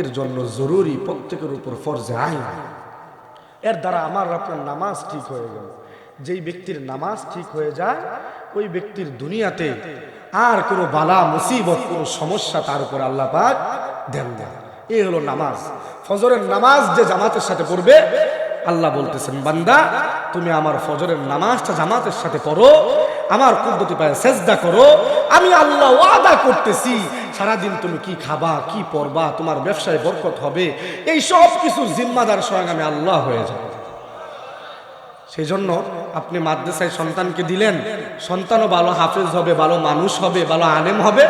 এর জন্য জরুরি প্রত্যেকের উপর ফরজে আইন। এর দ্বারা আমার আপনার নামাজ ঠিক হয়ে গেল। যেই ব্যক্তির নামাজ ঠিক হয়ে যায়, ওই ব্যক্তির দুনিয়াতে আর কোনো বালা, মুসিবত, কোনো সমস্যা তার উপর আল্লাহ পাক দেন না। এই হলো নামাজ। ফজরের নামাজ যে জামাতের সাথে পড়বে, আল্লাহ বলতেছেন, বান্দা, তুমি আমার ফজরের নামাজটা জামাতের সাথে পড়ো আমার কুদ্দতি পায়ে সেজদা করো। আমি আল্লাহ ওয়াদা করতেছি, সারাদিন তুমি কি খাবা, কি পরবা, তোমার ব্যবসায় বরকত হবে, এই সব কিছুর জিম্মাদার স্বয়ং আমি আল্লাহ হয়ে যাব। সেই জন্য আপনি মাদ্রাসায় সন্তানকে দিলেন, সন্তানও ভালো হাফেজ হবে, ভালো মানুষ হবে, ভালো আলেম হবে,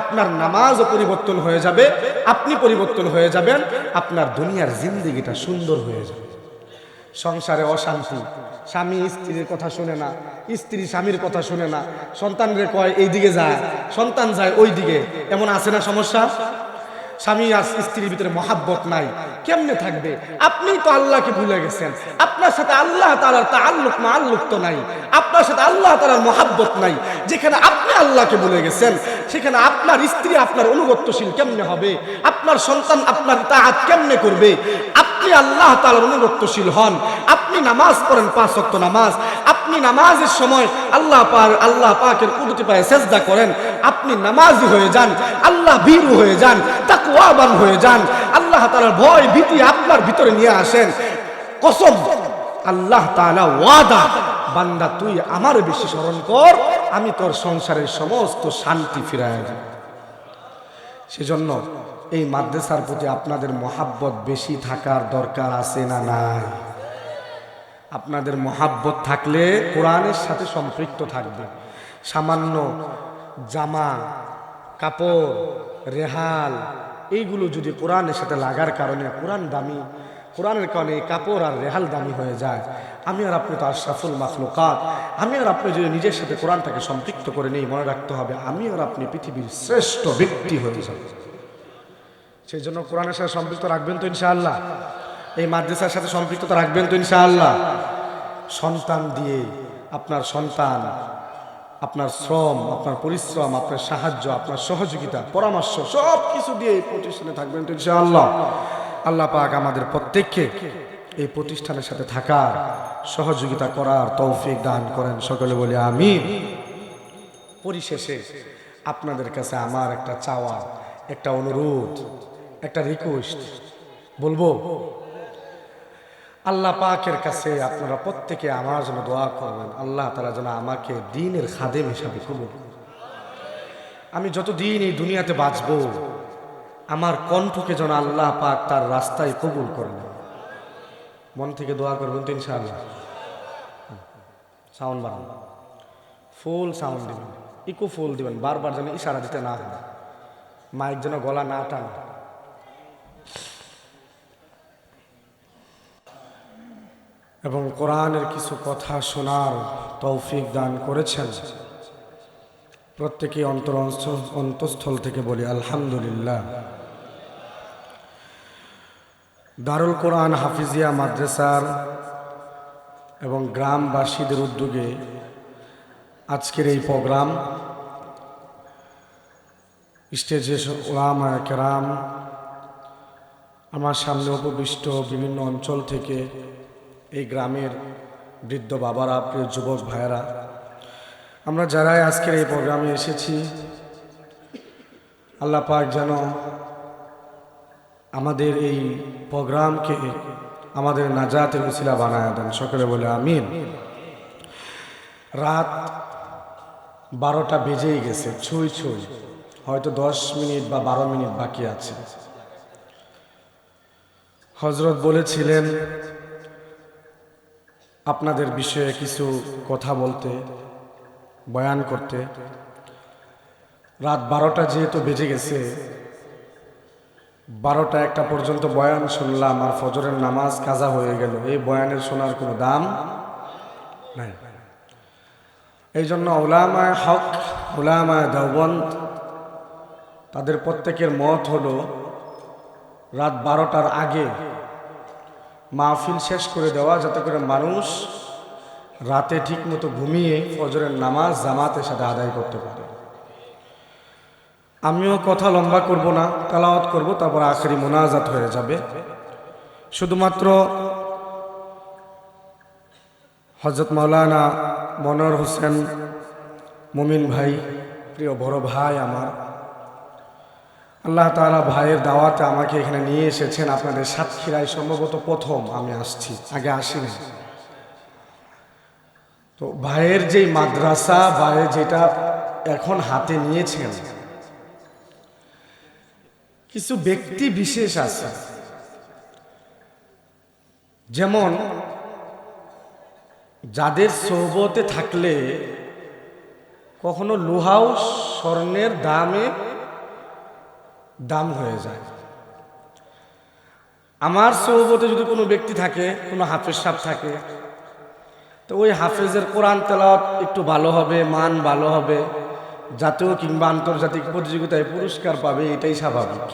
আপনার নামাজও পরিবর্তন হয়ে যাবে, আপনি পরিবর্তন হয়ে যাবেন, আপনার দুনিয়ার জিন্দিগিটা সুন্দর হয়ে যাবে। সংসারে অশান্তি স্বামী স্ত্রীর কথা শুনে না, স্ত্রী স্বামীর কথা শুনে না। সন্তানরে কয় এই দিকে যায় সন্তান যায় ওই দিকে এমন আছে না সমস্যা? স্বামী আর স্ত্রীর ভিতরে মহাব্বত নাই। কেমনে থাকবে? আপনি তো আল্লাহকে ভুলে গেছেন। আপনার সাথে আল্লাহ তালার তাল্লুক মাল্লুক তো নাই। আপনার সাথে আল্লাহ তালার মহাব্বত নাই। যেখানে আপনি আল্লাহকে ভুলে গেছেন, সেখানে আপনার স্ত্রী আপনার অনুগত্যশীল কেমনে হবে? আপনার সন্তান আপনার তাহাত কেমনে করবে? আপনি আল্লাহ তালার অনুগত্যশীল হন। আপনি নামাজ পড়েন পাঁচ ওয়াক্ত নামাজ। আপনি নামাজের সময় আল্লাহ পাক, আল্লাহ পাকের কুদরতি পায়ে সেজদা করেন। আপনি নামাজি হয়ে যান, আল্লাহ ভীরু হয়ে যান, তাকওয়াবান হয়ে যান। আল্লাহ তাআলার ভয় ভীতি আপনার ভিতরে নিয়ে আসেন। কসম, আল্লাহ তাআলা ওয়াদা, বান্দা তুই আমার বেশি স্মরণ কর, আমি তোর সংসারের সমস্ত শান্তি ফিরায় সেজন্য এই মাদ্রাসার প্রতি আপনাদের মহাব্বত বেশি থাকার দরকার আছে না নাই? আপনাদের মহাব্বত থাকলে কোরআনের সাথে সম্পৃক্ত থাকবে। সামান্য জামা, কাপড়, রেহাল, এইগুলো যদি কোরআনের সাথে লাগার কারণে, কোরআন দামি, কোরআনের কারণে কাপড় আর রেহাল দামি হয়ে যায়, আমি আর আপনি তো আশরাফুল মাখলুকাত, আমি আর আপনি যদি নিজের সাথে কোরআনটাকে সম্পৃক্ত করে নেই, মনে রাখতে হবে, আমি আর আপনি পৃথিবীর শ্রেষ্ঠ ব্যক্তি হয়ে যাব সেই জন্য কোরআনের সাথে সম্পৃক্ত রাখবেন তো ইনশাআল্লাহ। এই মাদ্রাসার সাথে সম্পৃক্ততা রাখবেন তো ইনশাআল্লাহ। সন্তান দিয়ে আপনার সন্তান, আপনার শ্রম, আপনার পরিশ্রম, আপনার সাহায্য, আপনার সহযোগিতা, পরামর্শ সব কিছু দিয়ে এই প্রতিষ্ঠানে থাকবেন তো ইনশাআল্লাহ। আল্লাহ পাক আমাদের প্রত্যেককে এই প্রতিষ্ঠানের সাথে থাকার, সহযোগিতা করার তৌফিক দান করেন। সকলে বলে আমি পরিশেষে আপনাদের কাছে আমার একটা চাওয়া একটা অনুরোধ। একটা রিকোয়েস্ট বলব, আল্লাহ পাকের কাছে আপনারা প্রত্যেকে আমার জন্য দোয়া করবেন। আল্লাহ তারা যেন আমাকে দিনের খাদেম হিসাবে কবুল। আমি যতদিন এই দুনিয়াতে বাঁচব, আমার কণ্ঠকে যেন আল্লাহ পাক তার রাস্তায় কবুল করেন। মন থেকে দোয়া করবেন তো ইনশাআল্লাহ। সাউন্ড বাড়ান। ফুল সাউন্ড দিবেন। ইকো ফুল দিবেন। বারবার যেন ইশারা দিতে না হয়। মাইক যেন গলা না টানে। এবং কোরআনের কিছু কথা শোনার তৌফিক দান করেছেন। প্রত্যেকে অন্তর অন্তঃস্থল থেকে বলি, আলহামদুলিল্লাহ। দারুল কোরআন হাফিজিয়া মাদ্রাসার এবং গ্রামবাসীদের উদ্যোগে আজকের এই প্রোগ্রাম স্টেজে ওলামা কেরাম, আমার সামনে উপবিষ্ট বিভিন্ন অঞ্চল থেকে এই গ্রামের বৃদ্ধ বাবারা, প্রিয় যুবক ভাইয়েরা, আমরা যারাই আজকের এই প্রোগ্রামে এসেছি, আল্লাহ পাক যেন আমাদের এই প্রোগ্রামকে আমাদের নাজাতের উসিলা বানায় দেন। সকলে বলে আমিন। রাত বারোটা বেজেই গেছে, ছুঁই ছুঁই। হয়তো দশ মিনিট বা বারো মিনিট বাকি আছে। হজরত বলেছিলেন আপনাদের বিষয়ে কিছু কথা বলতে, বয়ান করতে। রাত বারোটা যেহেতু বেজে গেছে, বারোটা একটা পর্যন্ত বয়ান শুনলাম আর ফজরের নামাজ কাজা হয়ে গেল। এই বয়ানের শোনার কোনো দাম নাই। এই জন্য ওলামায় হক ওলামায় দেওবন্দ, তাদের প্রত্যেকের মত হলো, রাত বারোটার আগে মাহফিল শেষ করে দেওয়া, যাতে করে মানুষ রাতে ঠিকমতো ঘুমিয়ে ফজরের নামাজ, জামাতের সাথে আদায় করতে পারে। আমিও কথা লম্বা করব না, তালাওয়াত করব, তারপর আখেরি মোনাজাত হয়ে যাবে। শুধুমাত্র হজরত মাওলানা মনোয়ার হোসেন মুমিন ভাই, প্রিয় বড় ভাই আমার আল্লাহ তাআলা ভাইয়ের দাওয়াতে আমাকে এখানে নিয়ে এসেছেন। আপনাদের সাতক্ষীরায় সম্ভবত প্রথম আমি আসছি। আগে আসিনি তো ভাইয়ের যেই মাদ্রাসা, ভাইয়ের যেটা এখন হাতে নিয়েছেন, কিছু ব্যক্তি বিশেষ আছে। যেমন, যাদের সৌবতে থাকলে কখনো লোহাও স্বর্ণের দামে দাম হয়ে যায়। আমার সৌবতে যদি কোনো ব্যক্তি থাকে, কোনো হাফেজ সাপ থাকে, তো ওই হাফেজের কোরআন তেলাওয়াত একটু ভালো হবে, মান ভালো হবে, জাতীয় কিংবা আন্তর্জাতিক প্রতিযোগিতায় পুরস্কার পাবে, এটাই স্বাভাবিক।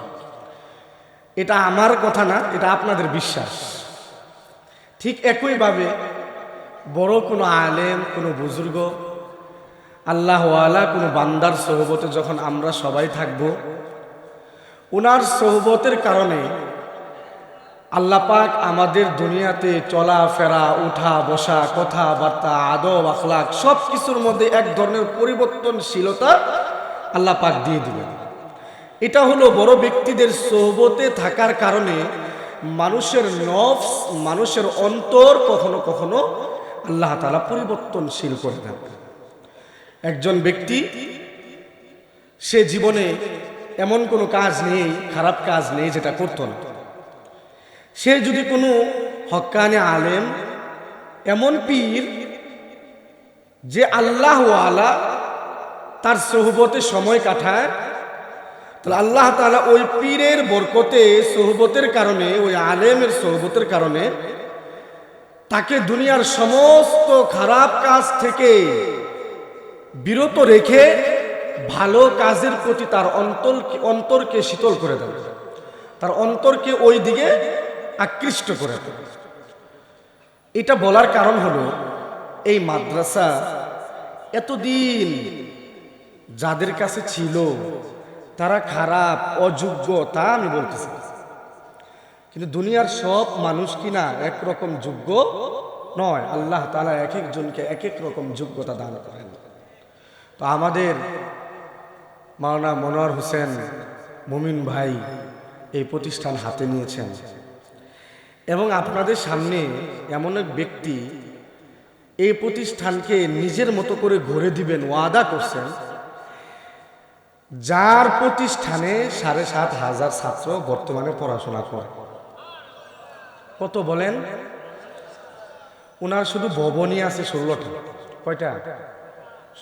এটা আমার কথা না, এটা আপনাদের বিশ্বাস। ঠিক একইভাবে বড় কোনো আলেম, কোনো বুজুর্গ, আল্লাহওয়ালা কোনো বান্দার সহবতে যখন আমরা সবাই থাকব ওনার সহবতের কারণে আল্লাপাক আমাদের দুনিয়াতে চলাফেরা উঠা, বসা, কথাবার্তা, আদব, আখলাক সব কিছুর মধ্যে এক ধরনের পরিবর্তনশীলতা আল্লাহ পাক দিয়ে দিবেন এটা হলো বড় ব্যক্তিদের সোহবতে থাকার কারণে মানুষের নফস, মানুষের অন্তর কখনো কখনো আল্লাহ তালা পরিবর্তনশীল করে দেন। একজন ব্যক্তি সে জীবনে এমন কোনো কাজ নেই, খারাপ কাজ নেই যেটা করতো না। সে যদি কোনো হক্কানে আলেম, এমন পীর যে আল্লাহ আল্লাহওয়ালা তার সহবতে সময় কাটায়, তাহলে আল্লাহ তাআলা ওই পীরের বরকতে সোহবতের কারণে, ওই আলেমের সোহবতের কারণে তাকে দুনিয়ার সমস্ত খারাপ কাজ থেকে বিরত রেখে ভালো কাজের প্রতি তার অন্তর অন্তরকে শীতল করে দেবে। তার অন্তরকে ওই দিকে আকৃষ্ট করে দেবে। এটা বলার কারণ হলো, এই মাদ্রাসা এতদিন যাদের কাছে ছিল, তারা খারাপ, অযোগ্য তা আমি বলতেছি। কিন্তু দুনিয়ার সব মানুষ কিনা একরকম যোগ্য নয়? আল্লাহ তালা এক একজনকে এক এক রকম যোগ্যতা দান করেন। তো আমাদের মাওলানা মনোয়ার হোসেন মুমিন ভাই এই প্রতিষ্ঠান হাতে নিয়েছেন। এবং আপনাদের সামনে এমন এক ব্যক্তি এই প্রতিষ্ঠানকে নিজের মতো করে ঘুরে দিবেন, ওয়াদা করছেন, যার প্রতিষ্ঠানে সাড়ে সাত হাজার ছাত্র বর্তমানে পড়াশোনা করে। কত বলেন? ওনার শুধু ভবনই আছে ষোলোটা। কয়টা?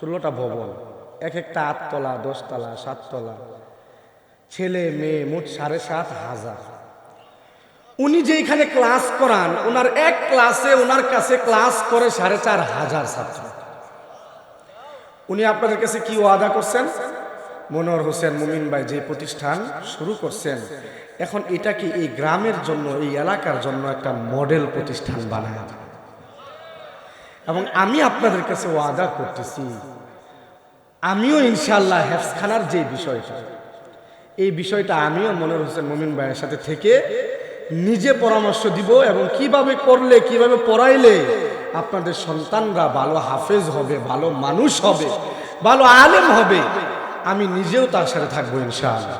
ষোলোটা ভবন। এক একটা আটতলা, দশতলা, সাততলা। ছেলে, মেয়ে মোট সাড়ে সাত হাজার। উনি যেখানে ক্লাস করান, ওনার এক ক্লাসে ওনার কাছে ক্লাস করে সাড়ে চার হাজার ছাত্র। উনি আপনাদের কাছে কি ওয়াদা করছেন? মনোহর হোসেন মুমিন ভাই যে প্রতিষ্ঠান শুরু করছেন, এখন এটা কি এই গ্রামের জন্য, এই এলাকার জন্য একটা মডেল প্রতিষ্ঠান বানায়? এবং আমি আপনাদের কাছে ওয়াদা করতেছি আমিও ইনশাল্লাহ হেফসখানার যে বিষয়টা, এই বিষয়টা আমিও মনোহর হোসেন মুমিন ভাইয়ের সাথে থেকে নিজে পরামর্শ দিব এবং কীভাবে করলে, কীভাবে পড়াইলে আপনাদের সন্তানরা ভালো হাফেজ হবে, ভালো মানুষ হবে, ভালো আলেম হবে, আমি নিজেও তার সাথে থাকব ইনশাআল্লাহ।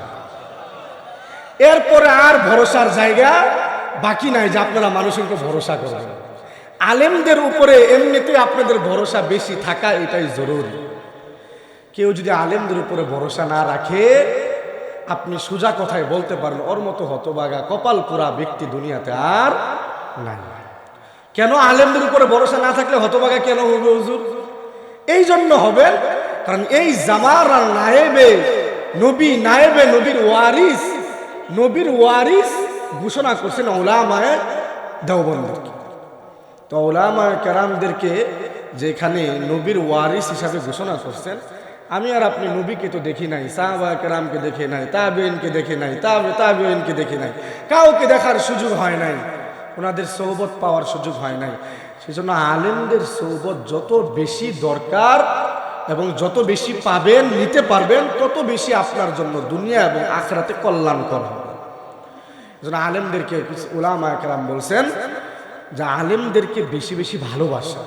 এরপরে আর ভরসার জায়গা বাকি নাই যে আপনারা মানুষের উপর ভরসা করবেন। আলেমদের উপরে এমনিতে আপনাদের ভরসা বেশি থাকা এটাই জরুরি। কেউ যদি আলেমদের উপরে ভরসা না রাখে, আপনি সোজা কথায় বলতে পারেন, ওর মতো হতবাগা, কপাল পুরা ব্যক্তি দুনিয়াতে আর নাই। কেন আলেমদের উপরে ভরসা না থাকলে হতবাগা কেন হবে হুজুর? এই জন্য হবে, কারণ এই জামার আর নায়েবে, নবী নায়েবে, নবীর ওয়ারিস নবীর ওয়ারিস ঘোষণা করছেন ওলামায় দেওবন্দরকে তো ওলামায় কেরামদেরকে যেখানে নবীর ওয়ারিস হিসাবে ঘোষণা করছেন আমি আর আপনি নবীকে তো দেখি নাই সাহাবা কেরামকে দেখে নাই তাবেনকে দেখে নাই, তাবে তাবেনকে দেখে নাই, কাউকে দেখার সুযোগ হয় নাই, ওনাদের সৌবত পাওয়ার সুযোগ হয় নাই। সেজন্য আলেমদের সৌবত যত বেশি দরকার এবং যত বেশি পাবেন, নিতে পারবেন, তত বেশি আপনার জন্য দুনিয়া এবং আখরাতে কল্যাণকর হবে। যেন আলেমদেরকে উলামা একরাম বলছেন যে আলেমদেরকে বেশি বেশি ভালোবাসা,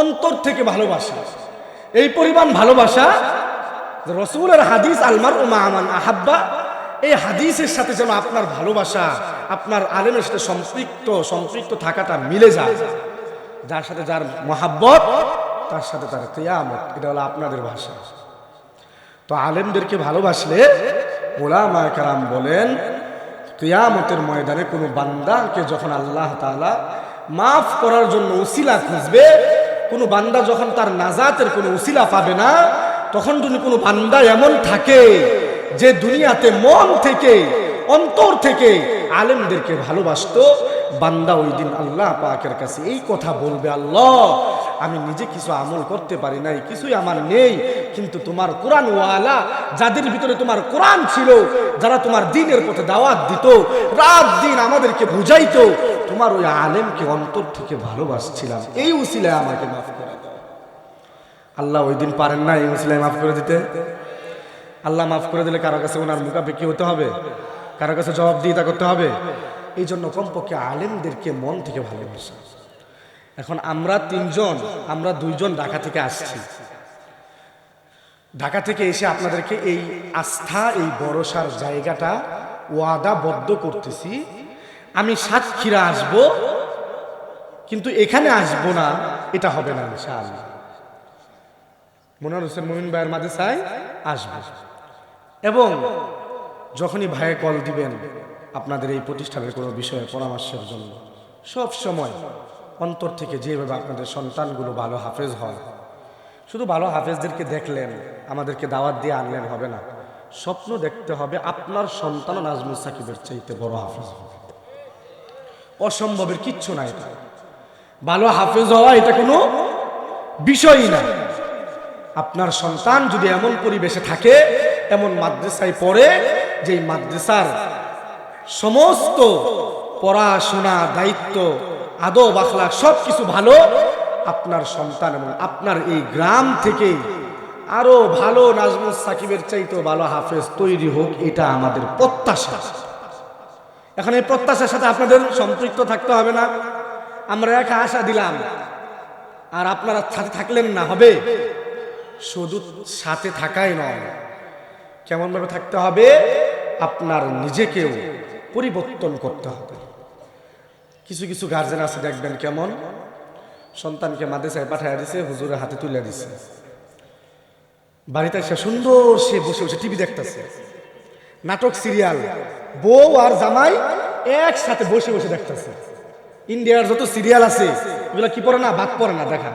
অন্তর থেকে ভালোবাসা। এই পরিমাণ ভালোবাসা রসুলের হাদিস, আলমার উমা আমান আহাব্বা, এই হাদিসের সাথে যেন আপনার ভালোবাসা, আপনার আলেমের সাথে সম্পৃক্ত সম্পৃক্ত থাকাটা মিলে যায়। যার সাথে যার মহাব্বত, তার সাথে তার কেয়ামত, এটা হলো আপনাদের ভাষা। তো আলেমদেরকে ভালোবাসলে ওলামা কারাম বলেন, কিয়ামতের ময়দানে কোনো বান্দাকে যখন আল্লাহ তাআলা মাফ করার জন্য উসিলা খুঁজবে কোনো বান্দা যখন তার নাজাতের কোনো উসিলা পাবে না, তখন যদি কোনো বান্দা এমন থাকে যে দুনিয়াতে মন থেকে, অন্তর থেকে আলেমদেরকে ভালোবাসত, বান্দা ওই দিন আল্লাহ পাকের কাছে এই কথা বলবে, আল্লাহ, আমি নিজে কিছু আমল করতে পারি নাই, কিছুই আমার নেই, কিন্তু তোমার কোরআন ওয়ালা যাদের ভিতরে তোমার কোরআন ছিল, যারা তোমার দিনের পথে দাওয়াত দিত, রাত দিন আমাদেরকে বুঝাইতো তোমার ওই আলেমকে অন্তর থেকে ভালোবাসছিলাম। এই উসিলায় আমাকে মাফ করে আল্লাহ ওই দিন পারেন না এই উসিলায় মাফ করে দিতে। আল্লাহ মাফ করে দিলে কারও কাছে ওনার মুখাপেক্ষি হতে হবে, কারও কাছে জবাব দিয়ে করতে হবে। এই জন্য কমপক্ষে আলেমদেরকে মন থেকে ভালোবাসা। এখন আমরা তিনজন, আমরা দুইজন ঢাকা থেকে আসছি। ঢাকা থেকে এসে আপনাদেরকে এই আস্থা, এই ভরসার জায়গাটা ওয়াদাবদ্ধ করতেছি। আমি সাতক্ষীরা আসব, কিন্তু এখানে আসব না, এটা হবে না ইনশাআল্লাহ। মনোয়ার হোসেন মমিন ভাইয়ের মাদ্রাসায় আসবে। এবং যখনই ভাইয়ে কল দিবেন, আপনাদের এই প্রতিষ্ঠানের কোনো বিষয়ে পরামর্শের জন্য, সব সময় অন্তর থেকে যেভাবে আপনাদের সন্তানগুলো ভালো হাফেজ হয়, শুধু ভালো হাফেজদেরকে দেখলেন, আমাদেরকে দাওয়াত দিয়ে আনলেন হবে না, স্বপ্ন দেখতে হবে আপনার সন্তান নাজমুল সাকিবের চাইতে বড় হাফেজ অসম্ভবের কিচ্ছু নাই এটা। ভালো হাফেজ হওয়া এটা কোনো বিষয়ই না। আপনার সন্তান যদি এমন পরিবেশে থাকে, এমন মাদ্রাসায় পড়ে যে মাদ্রাসার সমস্ত পড়াশোনা, দায়িত্ব, আদব আখলাক সব কিছু ভালো, আপনার সন্তান এবং আপনার এই গ্রাম থেকে আরও ভালো নাজমুল সাকিবের চাইতে ভালো হাফেজ তৈরি হোক, এটা আমাদের প্রত্যাশা। এখন এই প্রত্যাশার সাথে আপনাদের সম্পৃক্ত থাকতে হবে না। আমরা একা আশা দিলাম। আর আপনারা সাথে থাকলেন না, হবে? শুধু সাথে থাকাই নয়, কেমনভাবে থাকতে হবে? আপনার নিজেকেও পরিবর্তন করতে হবে। কিছু কিছু গার্জেন আছে, দেখবেন কেমন? সন্তানকে মাদ্রাসায় পাঠায় দিছে, হুজুরের হাতে তুলে দিছে। বাড়িতে সে সুন্দর সে বসে বসে টিভি দেখতেছে। নাটক, সিরিয়াল, বউ আর জামাই একসাথে বসে বসে দেখতেছে। ইন্ডিয়ার যত সিরিয়াল আছে, এগুলো কি পড়ে না বাদ পড়ে না, দেখা।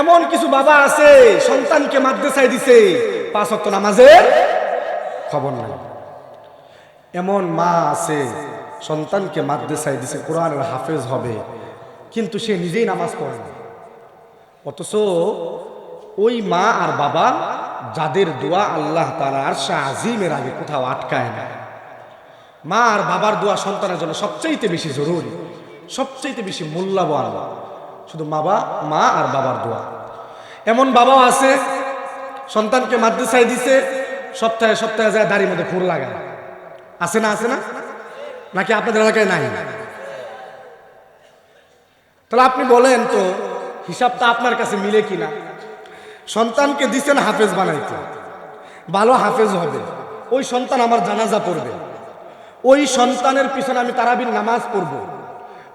এমন কিছু বাবা আছে, সন্তানকে মাদ্রাসায় দিছে, পাঁচ অক্ট নামাজের খবর নাই। এমন মা আছে, সন্তানকে মাদ্রাসায় দিছে, কোরআনের হাফেজ হবে, কিন্তু সে নিজেই নামাজ পড়ে না। অথচ ওই মা আর বাবা যাদের দোয়া আল্লাহ তারা আর আজিমের আগে কোথাও আটকায় না। মা আর বাবার দোয়া সন্তানের জন্য সবচাইতে বেশি জরুরি, সবচাইতে বেশি মূল্যবান শুধু বাবা, মা আর বাবার দোয়া। এমন বাবাও আছে, সন্তানকে মাদ্রাসায় দিছে, সপ্তাহে সপ্তাহে যায় দাড়ির মধ্যে খুর লাগায়। আছে না আছে না? নাকি আপনাদের এলাকায় নাই? তাহলে আপনি বলেন তো, হিসাবটা আপনার কাছে মিলে কিনা? সন্তানকে দিচ্ছেন হাফেজ বানাইতে। ভালো হাফেজ হবে। ওই সন্তান আমার জানাজা পড়বে। ওই সন্তানের পিছনে আমি তারাবির নামাজ পড়ব।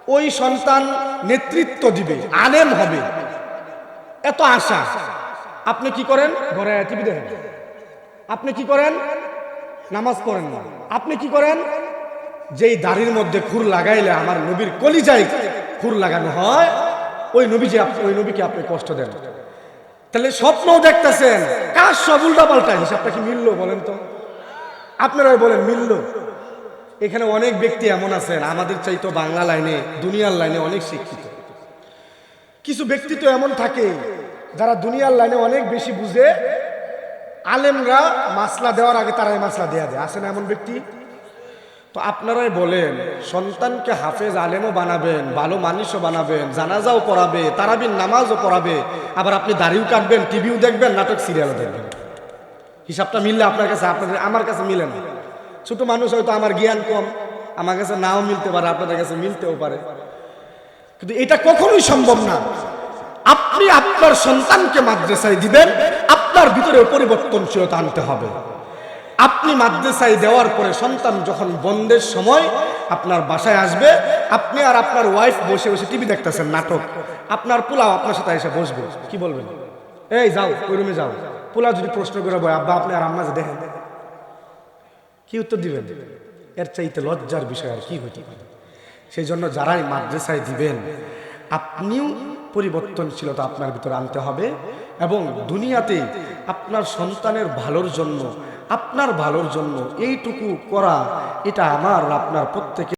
ওই সন্তান নেতৃত্ব দিবে, আলেম হবে। এত আশা। আপনি কি করেন? ঘরে টিভি দেখেন। আপনি কি করেন? নামাজ পড়েন না। আপনি কি করেন? যেই দাড়ির মধ্যে খুর লাগাইলে আমার নবীর কলিজায় খুর লাগানো হয়, ওই নবী যে ওই নবীকে আপনি কষ্ট দেন। তাহলে স্বপ্নও দেখতেছেন। কার সব উল্টা পাল্টা হিসাবটা কি মিললো বলেন তো। আপনারা বলেন, মিললো। এখানে অনেক ব্যক্তি এমন আছেন, আমাদের চাইতো বাংলা লাইনে, দুনিয়ার লাইনে অনেক শিক্ষিত। কিছু ব্যক্তি তো এমন থাকে, যারা দুনিয়ার লাইনে অনেক বেশি বুঝে। আলেমরা মাসলা দেওয়ার আগে তারাই মাসলা দেয়া দেয়। আসে না এমন ব্যক্তি? তো আপনারাই বলেন, সন্তানকে হাফেজ আলেমও বানাবেন, ভালো মানুষও বানাবেন, জানাজাও পড়াবে তারাবিন নামাজও পড়াবে, আবার আপনি দাড়িও কাটবেন, টিভিও দেখবেন, নাটক, সিরিয়ালও দেখবেন। হিসাবটা মিললে আপনার কাছে, আপনাদের, আমার কাছে মিলে না। ছোট মানুষ হয়তো আমার জ্ঞান কম, আমার কাছে নাও মিলতে পারে, আপনাদের কাছে মিলতেও পারে। কিন্তু এটা কখনোই সম্ভব না। আপনি আপনার সন্তানকে মাদ্রাসায় দিবেন, আপনার ভিতরে পরিবর্তনশীলতা আনতে হবে। আপনি মাদ্রাসায় দেওয়ার পরে সন্তান যখন বন্ধের সময় আপনার বাসায় আসবে, আপনি আর আপনার ওয়াইফ বসে বসে টিভি দেখতেছেন, নাটক। আপনার পোলাও আপনার সাথে এসে বসবে। কি বলবেন? এই যাও, ওই রুমে যাও। পোলাও যদি প্রশ্ন করে বয়, আব্বা, আপনি আর আম্মা দেখেন? কি উত্তর দিবেন? এর চাইতে লজ্জার বিষয় আর কি হইতে পারে? সেই জন্য যারাই মাদ্রাসায় দিবেন, আপনিও পরিবর্তনশীলতা আপনার ভিতরে আনতে হবে এবং দুনিয়াতে আপনার সন্তানের ভালোর জন্য আপনার ভালোর জন্য এইটুকু করা এটা আমার আপনার প্রত্যেকের